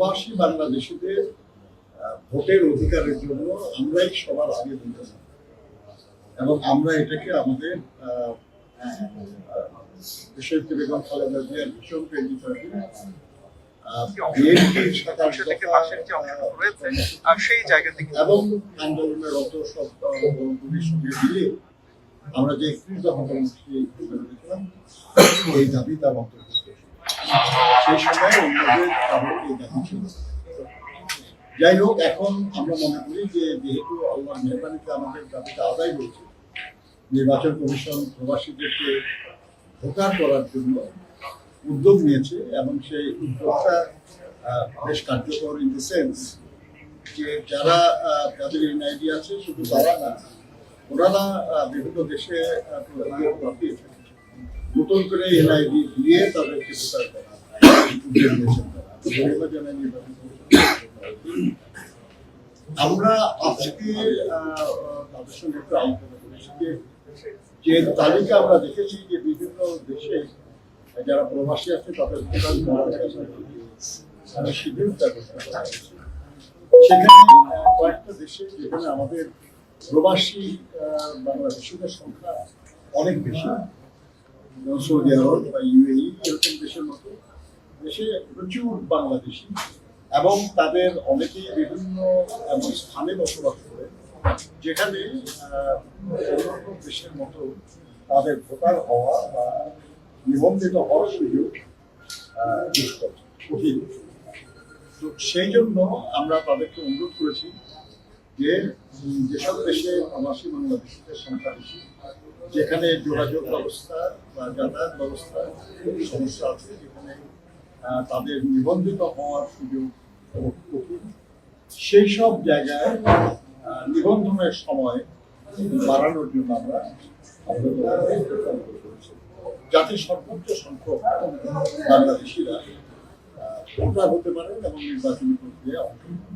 প্রবাসী বাংলাদেশিদের ভোটের অধিকারের জন্য আমরাই সবার আগে বলতেছি এবং আমরা এটাকে আমাদের বেগম খালেদা জিয়ার ভীষণ প্রেরিত সেই জায়গা থেকে এবং আন্দোলনের অত সব দলগুলির সঙ্গে মিলে আমরা যে একত্রিশ দফা কর্মসূচি এই দাবি অন্তর্ভুক্ত ছিল। যাই হোক এখন আমরা মনে করি যে যেহেতু আল্লাহ মেহরবানিতে আমাদের দাবিটা আদায় হয়েছে, নির্বাচন কমিশন প্রবাসীদেরকে ভোটার করার জন্য উদ্যোগ নিয়েছে এবং সেই উদ্যোগটা বেশ কার্যকর ইন দ্য সেন্স যে যারা যাদের এনআইডি আছে শুধু তারা না, ওনারা বিভিন্ন দেশে। নতুন করে এনআইডি দিয়ে তাদেরকে ভোটার করা আমরা আজকে তাদের সঙ্গে যে তালিকা আমরা দেখেছি যে বিভিন্ন দেশে যারা প্রবাসী আছে, তাদের ভোটার করার জন্য শিডিউল ব্যবস্থা করা হয়েছে। সেখানে কয়েকটা দেশে যেখানে আমাদের প্রবাসী বাংলাদেশিদের সংখ্যা অনেক বেশি সৌদি আরব বা ইউএই, এরকম দেশের মতো দেশে প্রচুর বাংলাদেশি। এবং তাদের অনেকেই বিভিন্ন, এমন স্থানে বসবাস করে, যেখানে অন্যান্য দেশের মতো তাদের ভোটার হওয়া বা নিবন্ধিত হওয়ার সুযোগ দুষ্কর, কঠিন। তো সেই জন্য আমরা তাদেরকে অনুরোধ করেছি যে যেসব দেশে প্রবাসী বাংলাদেশিদের সংখ্যা বেশি, যেখানে যোগাযোগ ব্যবস্থা বা যাতায়াত ব্যবস্থা সমস্যা আছে, যেখানে তাদের নিবন্ধিত হওয়ার সুযোগ সেই সব জায়গায় নিবন্ধনের সময় বাড়ানোর জন্য আমরা যাতে সর্বোচ্চ সংখ্যক বাংলাদেশিরা ভোটার হতে পারেন এবং নির্বাচনী প্রক্রিয়া অংশ নিতে পারেন।